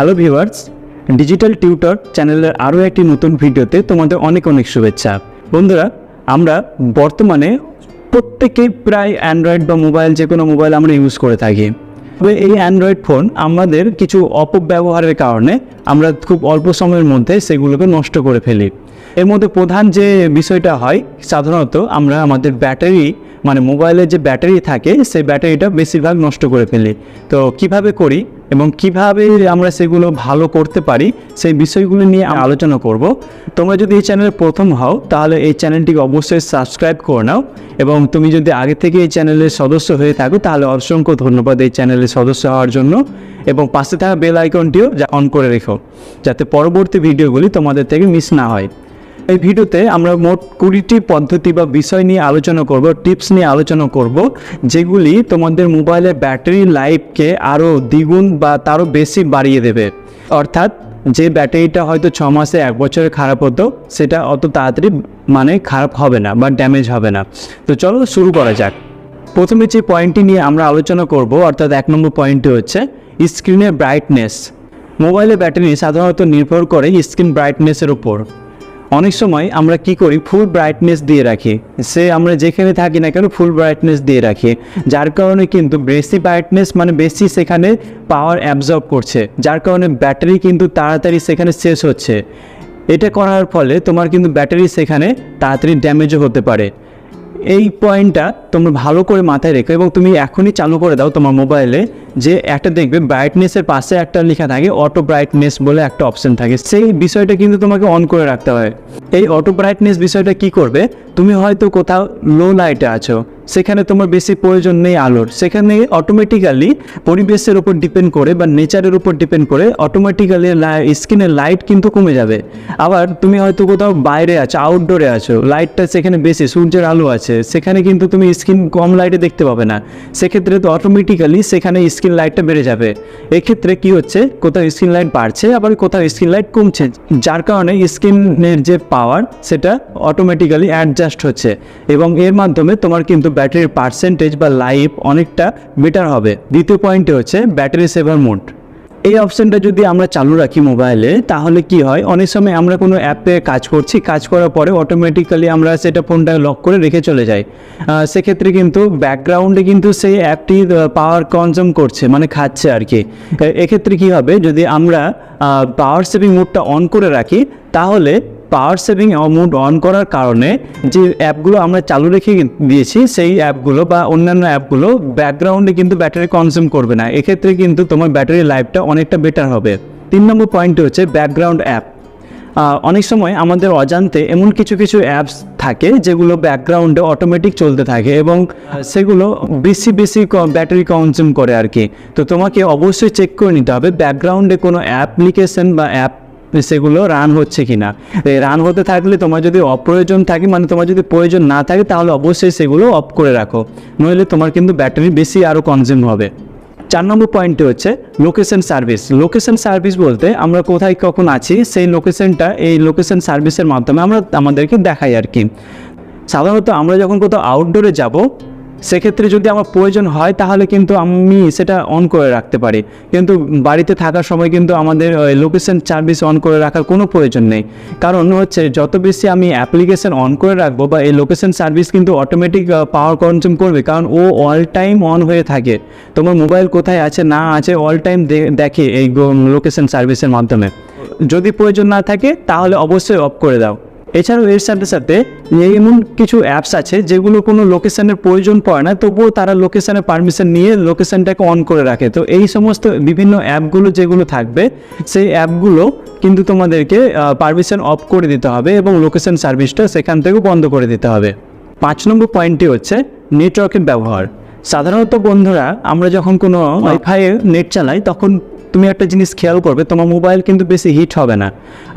Hello viewers digital tutor চ্যানেলের আরও একটি নতুন ভিডিওতে তোমাদের অনেক অনেক শুভেচ্ছা। বন্ধুরা, আমরা বর্তমানে প্রত্যেকেই প্রায় অ্যান্ড্রয়েড বা মোবাইল যে কোনো মোবাইল আমরা ইউজ করে থাকি। তবে এই অ্যান্ড্রয়েড ফোন আমাদের কিছু অপব্যবহারের কারণে আমরা খুব অল্প সময়ের মধ্যে সেগুলোকে নষ্ট করে ফেলি। এর মধ্যে প্রধান যে বিষয়টা হয়, সাধারণত আমরা আমাদের ব্যাটারি মানে মোবাইলের যে ব্যাটারি থাকে, সেই ব্যাটারিটা বেশিরভাগ নষ্ট করে ফেলি। তো কীভাবে করি এবং কীভাবে আমরা সেগুলো ভালো করতে পারি, সেই বিষয়গুলো নিয়ে আলোচনা করব। তোমরা যদি এই চ্যানেলে প্রথম হও, তাহলে এই চ্যানেলটিকে অবশ্যই সাবস্ক্রাইব করে নাও এবং তুমি যদি আগে থেকে এই চ্যানেলের সদস্য হয়ে থাকো, তাহলে অসংখ্য ধন্যবাদ এই চ্যানেলের সদস্য হওয়ার জন্য। এবং পাশে থাকা বেল আইকনটিও অন করে রেখো, যাতে পরবর্তী ভিডিওগুলি তোমাদের থেকে মিস না হয়। এই ভিডিওতে আমরা মোট কুড়িটি পদ্ধতি বা বিষয় নিয়ে আলোচনা করব, টিপস নিয়ে আলোচনা করব, যেগুলি তোমাদের মোবাইলের ব্যাটারি লাইফকে আরও দ্বিগুণ বা তারও বেশি বাড়িয়ে দেবে। অর্থাৎ যে ব্যাটারিটা হয়তো ছ মাসে এক বছরে খারাপ হতো, সেটা অত তাড়াতাড়ি মানে খারাপ হবে না বা ড্যামেজ হবে না। তো চলো শুরু করা যাক। প্রথমে যে পয়েন্টটি নিয়ে আমরা আলোচনা করব, অর্থাৎ এক নম্বর পয়েন্টটি হচ্ছে স্ক্রিনের ব্রাইটনেস মোবাইলের ব্যাটারি সাধারণত নির্ভর করে স্ক্রিন ব্রাইটনেসের উপর। অনেক সময় আমরা কি করি? ফুল ব্রাইটনেস দিয়ে রাখি। সে আমরা যেখানে থাকি না কেন ফুল ব্রাইটনেস দিয়ে রাখি। যার কারণে কিন্তু বেশি ব্রাইটনেস মানে বেশি সেখানে পাওয়ার অ্যাবজর্ব করছে। যার কারণে ব্যাটারি কিন্তু তাড়াতাড়ি সেখানে শেষ হচ্ছে। এটা করার ফলে তোমার কিন্তু ব্যাটারি সেখানে তাড়াতাড়ি ড্যামেজও হতে পারে। এই পয়েন্টটা তোমরা ভালো করে মাথায় রেখো এবং তুমি এখনই চালু করে দাও তোমার মোবাইলে যে একটা দেখবে ব্রাইটনেসের পাশে একটা লেখা থাকে অটো ব্রাইটনেস বলে একটা অপশন থাকে। সেই বিষয়টা কিন্তু তোমাকে অন করে রাখতে হয়। এই অটো ব্রাইটনেস বিষয়টা কি করবে? তুমি হয়তো কোথাও লো লাইটে আছো। সেখানে তোমার বেশি প্রয়োজন নেই আলোর। সেখানে অটোমেটিক্যালি পরিবেশের উপর ডিপেন্ড করে বা নেচারের উপর ডিপেন্ড করে অটোমেটিক্যালি স্কিনের লাইট কিন্তু কমে যাবে। আবার তুমি হয়তো কোথাও বাইরে আছো আউটডোরে আছো লাইটটা সেখানে বেশি, সূর্যের আলো আছে, সেখানে কিন্তু তুমি স্কিন কম লাইটে দেখতে পাবে না। সেক্ষেত্রে তো অটোমেটিক্যালি সেখানে স্কিন লাইটটা বেড়ে যাবে। এক্ষেত্রে কি হচ্ছে, কোথাও স্কিন লাইট বাড়ছে, আবার কোথাও স্কিন লাইট কমছে, যার কারণে স্কিনের যে পাওয়ার সেটা অটোমেটিক্যালি অ্যাডজাস্ট হচ্ছে। এবং এর মাধ্যমে তোমার কিন্তু ব্যাটারির পার্সেন্টেজ বা লাইফ অনেকটা বেটার হবে। দ্বিতীয় পয়েন্টে হচ্ছে ব্যাটারি সেভার মোড এই অপশানটা যদি আমরা চালু রাখি মোবাইলে তাহলে কি হয়? অনেক সময় আমরা কোনো অ্যাপে কাজ করছি, কাজ করার পরে অটোমেটিক্যালি আমরা সেটা ফোনটা লক করে রেখে চলে যাই। সেক্ষেত্রে কিন্তু ব্যাকগ্রাউন্ডে কিন্তু সেই অ্যাপটি পাওয়ার কনজিউম করছে মানে খাচ্ছে আর কি। এক্ষেত্রে কি হবে? যদি আমরা পাওয়ার সেভিং মোডটা অন করে রাখি, তাহলে পাওয়ার সেভিং মোড অন করার কারণে যে অ্যাপগুলো আমরা চালু রেখে দিয়েছি, সেই অ্যাপগুলো বা অন্যান্য অ্যাপগুলো ব্যাকগ্রাউন্ডে কিন্তু ব্যাটারি কনজিউম করবে না। এক্ষেত্রে কিন্তু তোমার ব্যাটারি লাইফটা অনেকটা বেটার হবে। তিন নম্বর পয়েন্ট হচ্ছে ব্যাকগ্রাউন্ড অ্যাপ অনেক সময় আমাদের অজান্তে এমন কিছু কিছু অ্যাপস থাকে যেগুলো ব্যাকগ্রাউন্ডে অটোমেটিক চলতে থাকে এবং সেগুলো বেশি বেশি ব্যাটারি কনজিউম করে আর কি। তো তোমাকে অবশ্যই চেক করে নিতে হবে। ব্যাকগ্রাউন্ডে কোনো অ্যাপ্লিকেশন বা অ্যাপ সেগুলো রান হচ্ছে কি না রান হতে থাকলে তোমার যদি অপ্রয়োজন থাকে মানে তোমার যদি প্রয়োজন না থাকে, তাহলে অবশ্যই সেগুলো অফ করে রাখো। নইলে তোমার কিন্তু ব্যাটারি বেশি আরও কনজিউম হবে। চার নম্বর পয়েন্টটি হচ্ছে লোকেশন সার্ভিস লোকেশন সার্ভিস বলতে আমরা কোথায় কখন আছি, সেই লোকেশনটা এই লোকেশন সার্ভিসের মাধ্যমে আমরা আমাদেরকে দেখাই আর কি। সাধারণত আমরা যখন কোথাও আউটডোরে যাব সেক্ষেত্রে যদি আমার প্রয়োজন হয়, তাহলে কিন্তু আমি সেটা অন করে রাখতে পারি। কিন্তু বাড়িতে থাকার সময় কিন্তু আমাদের লোকেশন সার্ভিস অন করে রাখার কোনো প্রয়োজন নেই। কারণ হচ্ছে, যত বেশি আমি অ্যাপ্লিকেশন অন করে রাখব বা এই লোকেশন সার্ভিস কিন্তু অটোমেটিক পাওয়ার কনজিউম করবে, কারণ ও অল টাইম অন হয়ে থাকে। তোমার মোবাইল কোথায় আছে, না আছে অল টাইম দেখে এই লোকেশন সার্ভিসের মাধ্যমে। যদি প্রয়োজন না থাকে, তাহলে অবশ্যই অফ করে দাও। এছাড়াও এর সাথে সাথে এমন কিছু অ্যাপস আছে যেগুলো কোনো লোকেশানের প্রয়োজন পড়ে না তবুও তারা লোকেশনের পারমিশন নিয়ে লোকেশানটাকে অন করে রাখে। তো এই সমস্ত বিভিন্ন অ্যাপগুলো যেগুলো থাকবে সেই অ্যাপগুলো কিন্তু তোমাদেরকে পারমিশন অফ করে দিতে হবে এবং লোকেশন সার্ভিসটা সেখান থেকে বন্ধ করে দিতে হবে। পাঁচ নম্বর পয়েন্টটি হচ্ছে নেটওয়ার্কের ব্যবহার। সাধারণত বন্ধুরা আমরা যখন কোনো ওয়াইফাই নেট চালাই তখন তুমি একটা জিনিস খেয়াল করবে তোমার মোবাইল কিন্তু বেশি হিট হবে না।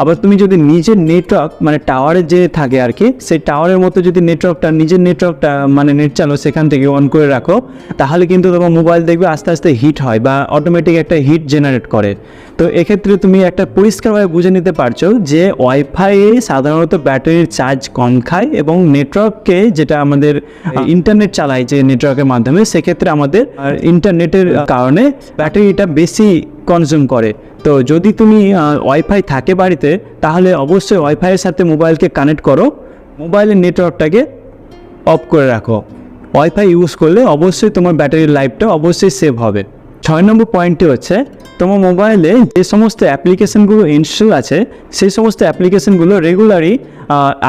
আবার তুমি যদি নিজের নেটওয়ার্ক মানে টাওয়ারে যে থাকে আর কি সেই টাওয়ারের মতো যদি নেটওয়ার্কটা নিজের নেটওয়ার্কটা মানে নেট চালো সেখান থেকে অন করে রাখো তাহলে কিন্তু তোমার মোবাইল দেখবে আস্তে আস্তে হিট হয় বা অটোমেটিক একটা হিট জেনারেট করে। তো এক্ষেত্রে তুমি একটা পরিষ্কারভাবে বুঝে নিতে পারছ যে ওয়াইফাই সাধারণত ব্যাটারির চার্জ কম খায় এবং নেটওয়ার্ককে যেটা আমাদের ইন্টারনেট চালায় যে নেটওয়ার্কের মাধ্যমে সেক্ষেত্রে আমাদের ইন্টারনেটের কারণে ব্যাটারিটা বেশি কনজিউম করে। তো যদি তুমি ওয়াইফাই থাকে বাড়িতে, তাহলে অবশ্যই ওয়াইফাইয়ের সাথে মোবাইলকে কানেক্ট করো। মোবাইলের নেটওয়ার্কটাকে অফ করে রাখো। ওয়াইফাই ইউজ করলে অবশ্যই তোমার ব্যাটারির লাইফটা অবশ্যই সেভ হবে। ছয় নম্বর পয়েন্টটি হচ্ছে, তোমার মোবাইলে যে সমস্ত অ্যাপ্লিকেশনগুলো ইনস্টল আছে, সেই সমস্ত অ্যাপ্লিকেশনগুলো রেগুলারই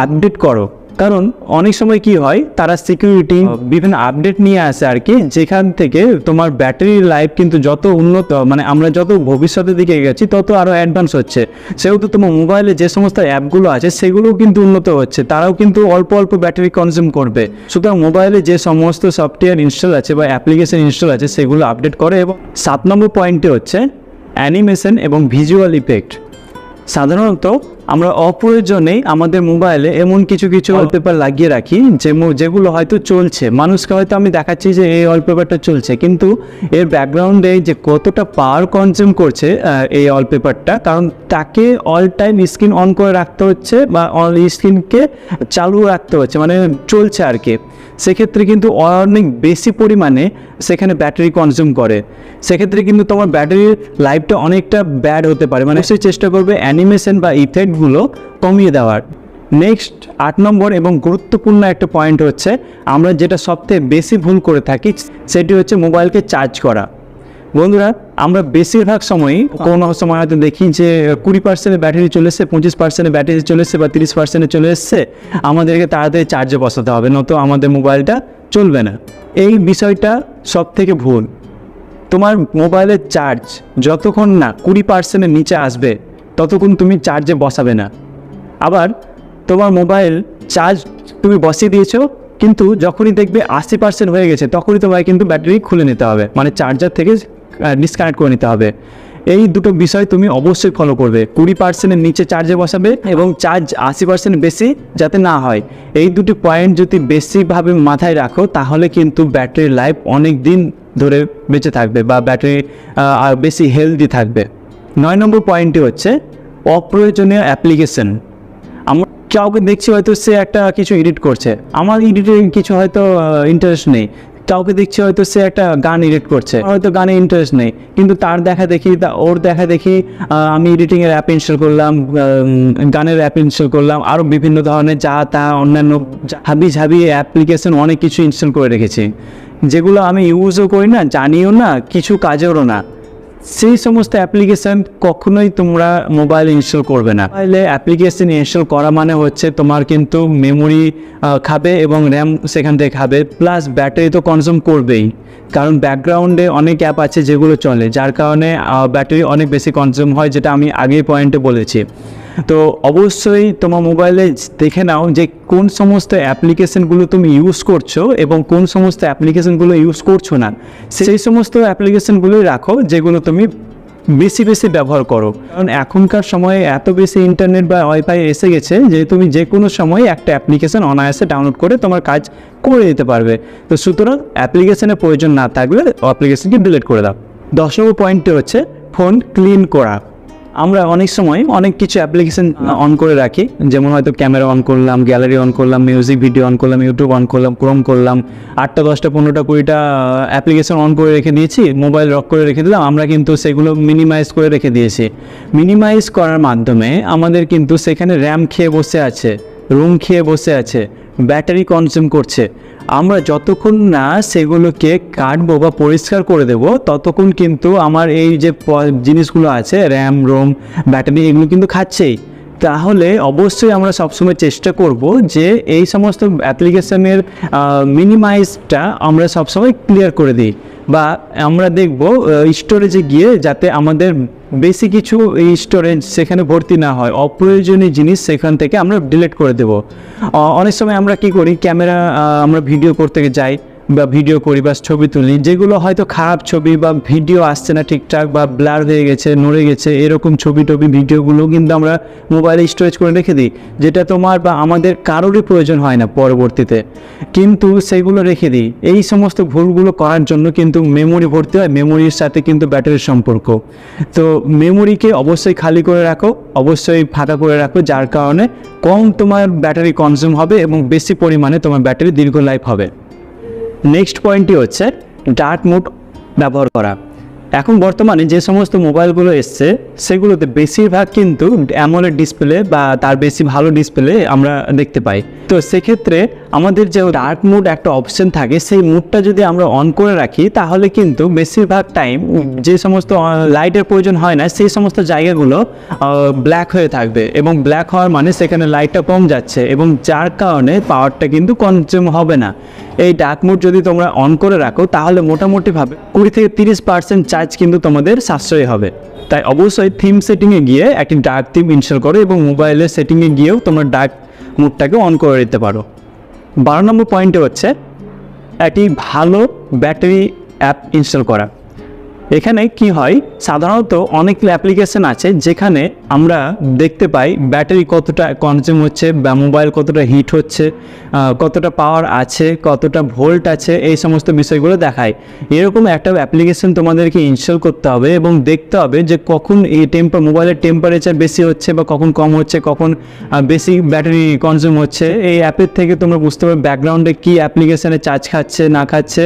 আপডেট করো। কারণ অনেক সময় কি হয়, তারা সিকিউরিটি বিভিন্ন আপডেট নিয়ে আসে আর কি, যেখান থেকে তোমার ব্যাটারি লাইফ কিন্তু যত উন্নত মানে আমরা যত ভবিষ্যতের দিকে গেছি তত আরও অ্যাডভান্স হচ্ছে। সেহেতু তোমার মোবাইলে যে সমস্ত অ্যাপগুলো আছে, সেগুলোও কিন্তু উন্নত হচ্ছে। তারাও কিন্তু অল্প অল্প ব্যাটারি কনজিউম করবে। সুতরাং মোবাইলে যে সমস্ত সফটওয়্যার ইনস্টল আছে বা অ্যাপ্লিকেশন ইনস্টল আছে, সেগুলো আপডেট করে এবং সাত নম্বর পয়েন্টে হচ্ছে অ্যানিমেশন এবং ভিজুয়াল ইফেক্ট সাধারণত আমরা অপ্রয়োজনেই আমাদের মোবাইলে এমন কিছু কিছু ওয়ালপেপার লাগিয়ে রাখি যে যেগুলো হয়তো চলছে। মানুষকে হয়তো আমি দেখাচ্ছি যে এই ওয়ালপেপারটা চলছে। কিন্তু এর ব্যাকগ্রাউন্ডে যে কতটা পাওয়ার কনজিউম করছে এই ওয়ালপেপারটা কারণ তাকে অল টাইম স্ক্রিন অন করে রাখতে হচ্ছে বা অল স্ক্রিনকে চালু রাখতে হচ্ছে মানে চলছে আর কি। সেক্ষেত্রে কিন্তু অনেক বেশি পরিমাণে সেখানে ব্যাটারি কনজিউম করে। সেক্ষেত্রে কিন্তু তোমার ব্যাটারির লাইফটা অনেকটা ব্যাড হতে পারে। মানে সে চেষ্টা করবে অ্যানিমেশন বা ইফেক্টগুলো কমিয়ে দেওয়ার। নেক্সট আট নম্বর এবং গুরুত্বপূর্ণ একটা পয়েন্ট হচ্ছে, আমরা যেটা সবথেকে বেশি ভুল করে থাকি, সেটি হচ্ছে মোবাইলকে চার্জ করা। বন্ধুরা, আমরা বেশিরভাগ সময়ই কোনো সময় হয়তো দেখি যে কুড়ি পার্সেন্টের ব্যাটারি চলে এসছে, পঁচিশ পার্সেন্টের ব্যাটারি চলে এসছে বা তিরিশ পার্সেন্টে চলে এসছে, আমাদেরকে তাড়াতাড়ি চার্জে বসাতে হবে, নয়তো আমাদের মোবাইলটা চলবে না। এই বিষয়টা সব থেকে ভুল। তোমার মোবাইলের চার্জ যতক্ষণ না কুড়ি পার্সেন্টের নিচে আসবে ততক্ষণ তুমি চার্জে বসাবে না। আবার তোমার মোবাইল চার্জ তুমি বসিয়ে দিয়েছ, কিন্তু যখনই দেখবে আশি পার্সেন্ট হয়ে গেছে, তখনই তোমায় কিন্তু ব্যাটারি খুলে নিতে হবে। মানে চার্জার থেকে ডিসকানেক্ট করে নিতে হবে। এই দুটো বিষয় তুমি অবশ্যই ফলো করবে। কুড়ি পার্সেন্টের নিচে চার্জে বসাবে এবং চার্জ আশি পার্সেন্ট বেশি যাতে না হয়। এই দুটি পয়েন্ট যদি বেশিভাবে মাথায় রাখো, তাহলে কিন্তু ব্যাটারির লাইফ অনেক দিন ধরে বেঁচে থাকবে বা ব্যাটারি বেশি হেলদি থাকবে। নয় নম্বর পয়েন্টটি হচ্ছে অপ্রয়োজনীয় অ্যাপ্লিকেশন আমরা কাউকে দেখছি হয়তো সে একটা কিছু এডিট করছে। আমার এডিটে কিছু হয়তো ইন্টারেস্ট নেই। কাউকে দেখছি হয়তো সে একটা গান এডিট করছে। হয়তো গানে ইন্টারেস্ট নেই। কিন্তু তার দেখা দেখি, তা- ওর দেখা দেখি আমি এডিটিংয়ের অ্যাপ ইনস্টল করলাম গানের অ্যাপ ইনস্টল করলাম আরও বিভিন্ন ধরনের যা তা, অন্যান্য হাবি ঝাবি অ্যাপ্লিকেশন অনেক কিছু ইনস্টল করে রেখেছি। যেগুলো আমি ইউজও করি না, জানিও না, কিছু কাজেরও না। সেই সমস্ত অ্যাপ্লিকেশান কখনোই তোমরা মোবাইল ইনস্টল করবে না। মোবাইলে অ্যাপ্লিকেশান ইনস্টল করা মানে হচ্ছে তোমার কিন্তু মেমোরি খাবে এবং র্যাম সেখান থেকে খাবে প্লাস ব্যাটারি তো কনজিউম করবেই। কারণ ব্যাকগ্রাউন্ডে অনেক অ্যাপ আছে যেগুলো চলে, যার কারণে ব্যাটারি অনেক বেশি কনজিউম হয়, যেটা আমি আগেই পয়েন্টে বলেছি। তো অবশ্যই তোমার মোবাইলে দেখে নাও যে কোন সমস্ত অ্যাপ্লিকেশনগুলো তুমি ইউজ করছ এবং কোন সমস্ত অ্যাপ্লিকেশনগুলো ইউজ করছ না। সেই সমস্ত অ্যাপ্লিকেশনগুলোই রাখো যেগুলো তুমি বেশি বেশি ব্যবহার করো। কারণ এখনকার সময়ে এত বেশি ইন্টারনেট বা ওয়াইফাই এসে গেছে যে তুমি যে কোনো সময় একটা অ্যাপ্লিকেশন অনায়াসে ডাউনলোড করে তোমার কাজ করে দিতে পারবে। তো সুতরাং অ্যাপ্লিকেশনের প্রয়োজন না থাকলে অ্যাপ্লিকেশনকে ডিলিট করে দাও। দশ নম্বর পয়েন্টটি হচ্ছে ফোন ক্লিন করা। আমরা অনেক সময় অনেক কিছু অ্যাপ্লিকেশন অন করে রাখি। যেমন হয়তো ক্যামেরা অন করলাম গ্যালারি অন করলাম মিউজিক ভিডিও অন করলাম ইউটিউব অন করলাম ক্রোম করলাম, আটটা, দশটা, পনেরোটা, কুড়িটা অ্যাপ্লিকেশন অন করে রেখে দিয়েছি মোবাইল রক করে রেখে দিলাম, আমরা কিন্তু সেগুলো মিনিমাইজ করে রেখে দিয়েছি। মিনিমাইজ করার মাধ্যমে আমাদের কিন্তু সেখানে র্যাম খেয়ে বসে আছে রুম খেয়ে বসে আছে ব্যাটারি কনজিউম করছে। আমরা যতক্ষণ না সেগুলোকে কাটবো বা পরিষ্কার করে দেব, ততক্ষণ কিন্তু আমার এই যে জিনিসগুলো আছে, র্যাম, রোম, ব্যাটারি, এগুলো কিন্তু খাচ্ছেই। তাহলে অবশ্যই আমরা সবসময় চেষ্টা করব যে এই সমস্ত অ্যাপ্লিকেশনের মিনিমাইজটা আমরা সবসময় ক্লিয়ার করে দিই। বা আমরা দেখব স্টোরেজে গিয়ে যাতে আমাদের বেশি কিছু স্টোরেজ সেখানে ভর্তি না হয়, অপ্রয়োজনীয় জিনিস সেখান থেকে আমরা ডিলিট করে দেব। অনেক সময় আমরা কি করি ক্যামেরা আমরা ভিডিও করতে যাই বা ভিডিও করি বা ছবি তুলি, যেগুলো হয়তো খারাপ ছবি বা ভিডিও আসছে না ঠিকঠাক বা ব্লার হয়ে গেছে, নড়ে গেছে, এরকম ছবি টবি, ভিডিওগুলো কিন্তু আমরা মোবাইলে স্টোরেজ করে রেখে দিই, যেটা তোমার বা আমাদের কারোরই প্রয়োজন হয় না পরবর্তীতে। কিন্তু সেগুলো রেখে দিই। এই সমস্ত ভুলগুলো করার জন্য কিন্তু মেমোরি ভর্তি হয় মেমোরির সাথে কিন্তু ব্যাটারির সম্পর্ক। তো মেমোরিকে অবশ্যই খালি করে রাখো, অবশ্যই ফাঁকা করে রাখো, যার কারণে কম তোমার ব্যাটারি কনজিউম হবে এবং বেশি পরিমাণে তোমার ব্যাটারি দীর্ঘ লাইফ হবে। নেক্সট পয়েন্টটি হচ্ছে ডার্ক মোড ব্যবহার করা। এখন বর্তমানে যে সমস্ত মোবাইলগুলো এসছে, সেগুলোতে বেশিরভাগ কিন্তু অ্যামোলের ডিসপ্লে বা তার বেশি ভালো ডিসপ্লে আমরা দেখতে পাই। তো সেক্ষেত্রে আমাদের যে ডার্ক মুড একটা অপশন থাকে, সেই মুডটা যদি আমরা অন করে রাখি, তাহলে কিন্তু বেশিরভাগ টাইম যে সমস্ত লাইটের প্রয়োজন হয় না, সেই সমস্ত জায়গাগুলো ব্ল্যাক হয়ে থাকবে। এবং ব্ল্যাক হওয়ার মানে সেখানে লাইটটা কম যাচ্ছে, এবং যার কারণে পাওয়ারটা কিন্তু কনজিউম হবে না। এই ডার্ক মুড যদি তোমরা অন করে রাখো, তাহলে মোটামুটিভাবে কুড়ি থেকে তিরিশ পার্সেন্ট চার্জ কিন্তু তোমাদের সাশ্রয়ী হবে। তাই অবশ্যই থিম সেটিংয়ে গিয়ে একটি ডার্ক থিম ইনস্টল করো এবং মোবাইলের সেটিংয়ে গিয়েও তোমরা ডার্ক মুডটাকে অন করে দিতে পারো। বারো নম্বর পয়েন্টে হচ্ছে একটি ভালো ব্যাটারি অ্যাপ ইনস্টল করা। এখানে কি হয়? সাধারণত অনেক অ্যাপ্লিকেশন আছে যেখানে আমরা দেখতে পাই ব্যাটারি কতটা কনজিউম হচ্ছে বা মোবাইল কতটা হিট হচ্ছে কতটা পাওয়ার আছে, কতটা ভোল্ট আছে, এই সমস্ত বিষয়গুলো দেখায়। এরকম একটা অ্যাপ্লিকেশন তোমাদেরকে ইনস্টল করতে হবে এবং দেখতে হবে যে কখন এই টেম্পার মোবাইলের টেম্পারেচার বেশি হচ্ছে বা কখন কম হচ্ছে, কখন বেশি ব্যাটারি কনজিউম হচ্ছে। এই অ্যাপের থেকে তোমরা বুঝতে পারবে ব্যাকগ্রাউন্ডে কী অ্যাপ্লিকেশানে চার্জ খাচ্ছে, না খাচ্ছে,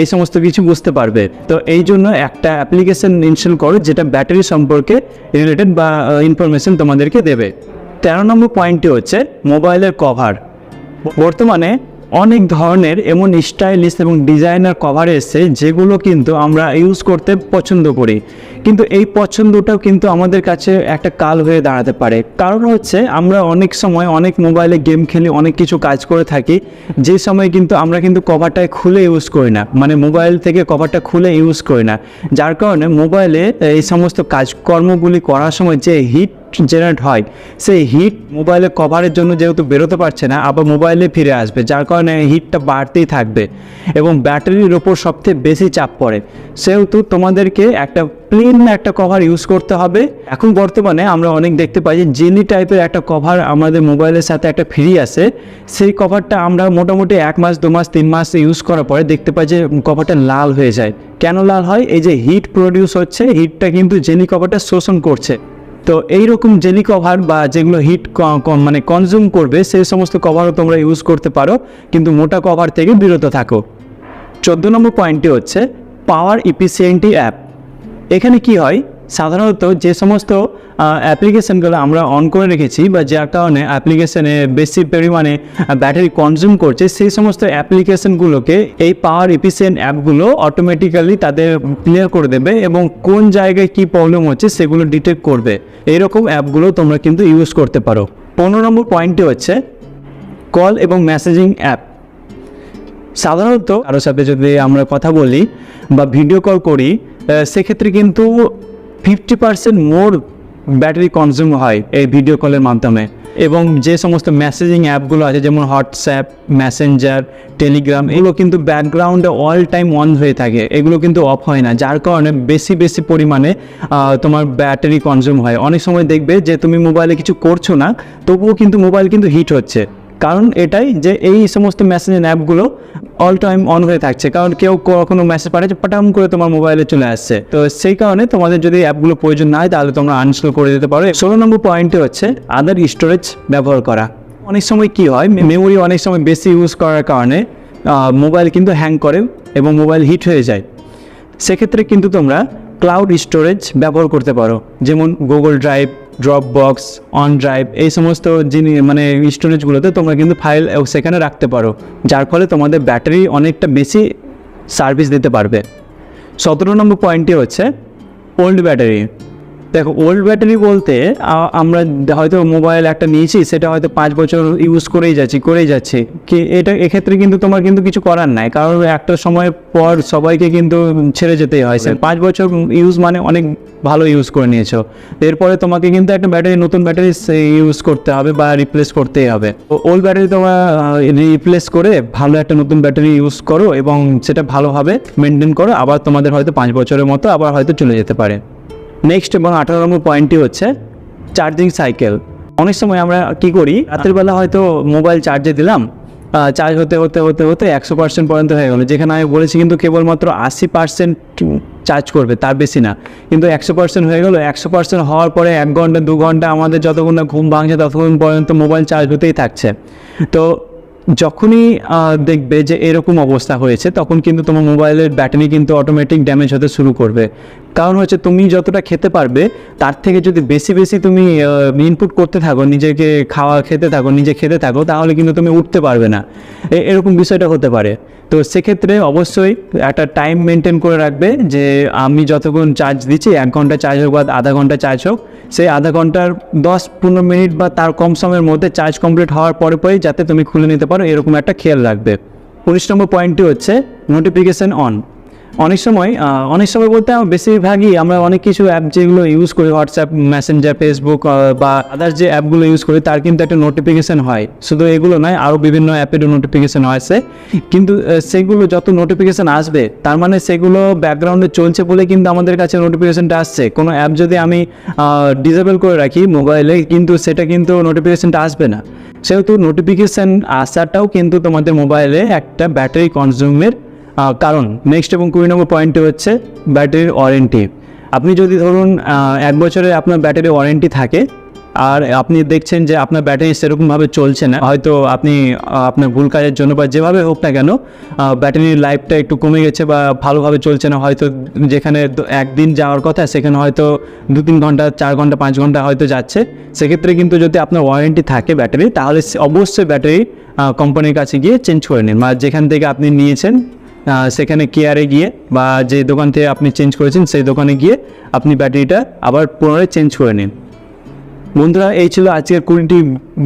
এই সমস্ত কিছু বুঝতে পারবে। তো এই জন্য একটা অ্যাপ্লিকেশন ইনস্টল করো, যেটা ব্যাটারি সম্পর্কে রিলেটেড বা ইনফরমেশন তোমাদেরকে দেবে। তেরো নম্বর পয়েন্টটি হচ্ছে মোবাইলের কভার বর্তমানে অনেক ধরনের এমন স্টাইলিশ এবং ডিজাইনার কভার এসছে, যেগুলো কিন্তু আমরা ইউজ করতে পছন্দ করি। কিন্তু এই পছন্দটাও কিন্তু আমাদের কাছে একটা কাল হয়ে দাঁড়াতে পারে। কারণ হচ্ছে আমরা অনেক সময় অনেক মোবাইলে গেম খেলি অনেক কিছু কাজ করে থাকি, যে সময় কিন্তু আমরা কিন্তু কভারটা খুলে ইউজ করি না। মানে মোবাইল থেকে কভারটা খুলে ইউজ করি না। যার কারণে মোবাইলে এই সমস্ত কাজকর্মগুলি করার সময় যে হিট জেনারেট হয়। সেই হিট মোবাইলে কভারের জন্য যেহেতু বেরোতে পারছে না, আবার মোবাইলে ফিরে আসবে, যার কারণে হিটটা বাড়তেই থাকবে এবং ব্যাটারির ওপর সবথেকে বেশি চাপ পড়ে। সেহেতু তোমাদেরকে একটা প্লেন একটা কভার ইউজ করতে হবে। এখন বর্তমানে আমরা অনেক দেখতে পাই যে জেলি টাইপের একটা কভার আমাদের মোবাইলের সাথে একটা ফ্রি আসে সেই কভারটা আমরা মোটামুটি এক মাস, দু মাস, তিন মাস ইউজ করার পরে দেখতে পাই যে কভারটা লাল হয়ে যায়। কেন লাল হয়? এই যে হিট প্রডিউস হচ্ছে, হিটটা কিন্তু জেলি কভারটা শোষণ করছে। তো এইরকম জেলি কভার বা যেগুলো হিট মানে কনজিউম করবে, সেই সমস্ত কভারও তোমরা ইউজ করতে পারো, কিন্তু মোটা কভার থেকে বিরত থাকো। চোদ্দ নম্বর পয়েন্টটি হচ্ছে পাওয়ার ইফিসিয়েন্টি অ্যাপ এখানে কি হয়? সাধারণত যে সমস্ত অ্যাপ্লিকেশানগুলো আমরা অন করে রেখেছি, বা যার কারণে অ্যাপ্লিকেশানে বেশি পরিমাণে ব্যাটারি কনজিউম করছে, সেই সমস্ত অ্যাপ্লিকেশানগুলোকে এই পাওয়ার এফিসিয়েন্ট অ্যাপগুলো অটোমেটিক্যালি তাদের ক্লিয়ার করে দেবে এবং কোন জায়গায় কি প্রবলেম হচ্ছে সেগুলো ডিটেক্ট করবে। এইরকম অ্যাপগুলো তোমরা কিন্তু ইউজ করতে পারো। পনেরো নম্বর পয়েন্টটি হচ্ছে কল এবং মেসেজিং অ্যাপ সাধারণত কারোর সাথে যদি আমরা কথা বলি বা ভিডিও কল করি সেক্ষেত্রে কিন্তু fifty percent more battery consume হয় এই ভিডিও কলের মাধ্যমে। এবং যে সমস্ত মেসেজিং অ্যাপগুলো আছে, যেমন হোয়াটসঅ্যাপ মেসেঞ্জার টেলিগ্রাম এগুলো কিন্তু ব্যাকগ্রাউন্ডে অল টাইম অন হয়ে থাকে। এগুলো কিন্তু অফ হয় না, যার কারণে বেশি বেশি পরিমাণে তোমার ব্যাটারি কনজিউম হয়। অনেক সময় দেখবে যে, তুমি মোবাইলে কিছু করছ না, তবুও কিন্তু মোবাইল কিন্তু হিট হচ্ছে। কারণ এটাই যে এই সমস্ত মেসেজিং অ্যাপগুলো অল টাইম অন হয়ে থাকছে। কারণ কেউ কখনো মেসেজ পাঠাচ্ছে পটাম করে তোমার মোবাইলে চলে আসছে। তো সেই কারণে তোমাদের যদি অ্যাপগুলো প্রয়োজন না হয় তাহলে তোমরা আনইনস্টল করে দিতে পারো। ষোলো নম্বর পয়েন্টে হচ্ছে আদার স্টোরেজ ব্যবহার করা। অনেক সময় কি হয় মেমোরি অনেক সময় বেশি ইউজ করার কারণে মোবাইল কিন্তু হ্যাং করে এবং মোবাইল হিট হয়ে যায়। সেক্ষেত্রে কিন্তু তোমরা ক্লাউড স্টোরেজ ব্যবহার করতে পারো। যেমন Google drive Dropbox OneDrive এই সমস্ত জিনিস মানে স্টোরেজগুলোতে তোমরা কিন্তু ফাইল সেখানে রাখতে পারো, যার ফলে তোমাদের ব্যাটারি অনেকটা বেশি সার্ভিস দিতে পারবে। সতেরো নম্বর পয়েন্টটি হচ্ছে ওল্ড ব্যাটারি দেখো ওল্ড ব্যাটারি বলতে আমরা হয়তো মোবাইল একটা নিয়েছি সেটা হয়তো পাঁচ বছর ইউজ করেই যাচ্ছি করেই যাচ্ছি। কি এটা এক্ষেত্রে কিন্তু তোমার কিন্তু কিছু করার নাই কারণ একটা সময় পর সবাইকে কিন্তু ছেড়ে যেতেই হয়। স্যার পাঁচ বছর ইউজ মানে অনেক ভালো ইউজ করে নিয়েছো। এরপরে তোমাকে কিন্তু একটা ব্যাটারি নতুন ব্যাটারি ইউজ করতে হবে বা রিপ্লেস করতেই হবে। ওল্ড ব্যাটারি তোমরা রিপ্লেস করে ভালো একটা নতুন ব্যাটারি ইউজ করো এবং সেটা ভালোভাবে মেনটেন করো আবার তোমাদের হয়তো পাঁচ বছরের মতো আবার হয়তো চলে যেতে পারে। নেক্সট এবং আঠারো নম্বর পয়েন্টটি হচ্ছে চার্জিং সাইকেল অনেক সময় আমরা কি করি? রাতের বেলা হয়তো মোবাইল চার্জে দিলাম চার্জ হতে হতে হতে হতে একশো পার্সেন্ট পর্যন্ত হয়ে গেলো। যেখানে আমি বলেছি কিন্তু কেবলমাত্র আশি পার্সেন্ট চার্জ করবে, তার বেশি না। কিন্তু একশো পার্সেন্ট হয়ে গেলো, একশো পার্সেন্ট হওয়ার পরে এক ঘণ্টা, দু ঘণ্টা আমাদের যতক্ষণ না ঘুম ভাঙছে ততক্ষণ পর্যন্ত মোবাইল চার্জ হতেই থাকছে। তো যখনই দেখবে যে এরকম অবস্থা হয়েছে, তখন কিন্তু তোমার মোবাইলের ব্যাটারি কিন্তু অটোমেটিক ড্যামেজ হতে শুরু করবে। কারণ হচ্ছে তুমি যতটা খেতে পারবে, তার থেকে যদি বেশি বেশি তুমি ইনপুট করতে থাকো, নিজেকে খাওয়া খেতে থাকো, নিজে খেতে থাকো, তাহলে কিন্তু তুমি উঠতে পারবে না। এরকম বিষয়টা হতে পারে। তো সেক্ষেত্রে অবশ্যই একটা টাইম মেনটেন করে রাখবে যে আমি যতক্ষণ চার্জ দিচ্ছি, এক ঘণ্টা চার্জ হোক বা আধা ঘণ্টা চার্জ হোক সেই আধা ঘণ্টার দশ পনেরো মিনিট বা তার কম সময়ের মধ্যে চার্জ কমপ্লিট হওয়ার পরে পরেই যাতে তুমি খুলে নিতে পারো, এরকম একটা খেয়াল রাখবে। উনিশ নম্বর পয়েন্টটি হচ্ছে নোটিফিকেশান অন অনেক সময় অনেক সময় বলতে বেশিরভাগই আমরা অনেক কিছু অ্যাপ যেগুলো ইউজ করি হোয়াটসঅ্যাপ মেসেঞ্জার ফেসবুক বা আদার্স যে অ্যাপগুলো ইউজ করি, তার কিন্তু একটা নোটিফিকেশান হয়। শুধু এগুলো নয় আরও বিভিন্ন অ্যাপেরও নোটিফিকেশান আসে। কিন্তু সেগুলো যত নোটিফিকেশান আসবে, তার মানে সেগুলো ব্যাকগ্রাউন্ডে চলছে বলে কিন্তু আমাদের কাছে নোটিফিকেশানটা আসছে। কোনো অ্যাপ যদি আমি ডিসেবল করে রাখি মোবাইলে কিন্তু সেটা কিন্তু নোটিফিকেশানটা আসবে না। সেহেতু নোটিফিকেশান আসাটাও কিন্তু তোমাদের মোবাইলে একটা ব্যাটারি কনজিউমের কারণ নেক্সট এবং কুড়ি নম্বর পয়েন্টটি হচ্ছে ব্যাটারির ওয়ারেন্টি আপনি যদি ধরুন এক বছরের আপনার ব্যাটারি ওয়ারেন্টি থাকে, আর আপনি দেখছেন যে আপনার ব্যাটারি সেরকমভাবে চলছে না, হয়তো আপনি আপনার ভুল কাজের জন্য বা যেভাবে হোক না কেন ব্যাটারির লাইফটা একটু কমে গেছে বা ভালোভাবে চলছে না, হয়তো যেখানে একদিন যাওয়ার কথা, সেখানে হয়তো দু তিন ঘণ্টা, চার ঘণ্টা, পাঁচ ঘণ্টা হয়তো যাচ্ছে। সেক্ষেত্রে কিন্তু যদি আপনার ওয়ারেন্টি থাকে ব্যাটারি তাহলে অবশ্যই ব্যাটারি কোম্পানির কাছে গিয়ে চেঞ্জ করে নিন বা যেখান থেকে আপনি নিয়েছেন সেখানে কেয়ারে গিয়ে বা যে দোকান থেকে আপনি চেঞ্জ করেছেন, সেই দোকানে গিয়ে আপনি ব্যাটারিটা আবার পুনরায় চেঞ্জ করে নিন। বন্ধুরা, এই ছিল আজকের কুড়িটি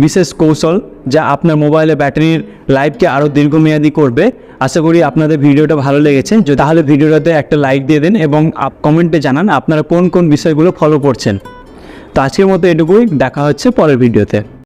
বিশেষ কৌশল যা আপনার মোবাইলে ব্যাটারির লাইফকে আরও দীর্ঘমেয়াদী করবে। আশা করি আপনাদের ভিডিওটা ভালো লেগেছে। যদি তাহলে ভিডিওটাতে একটা লাইক দিয়ে দিন এবং কমেন্টে জানান আপনারা কোন কোন বিষয়গুলো ফলো করছেন। তো আজকের মতো এটুকুই। দেখা হচ্ছে পরের ভিডিওতে।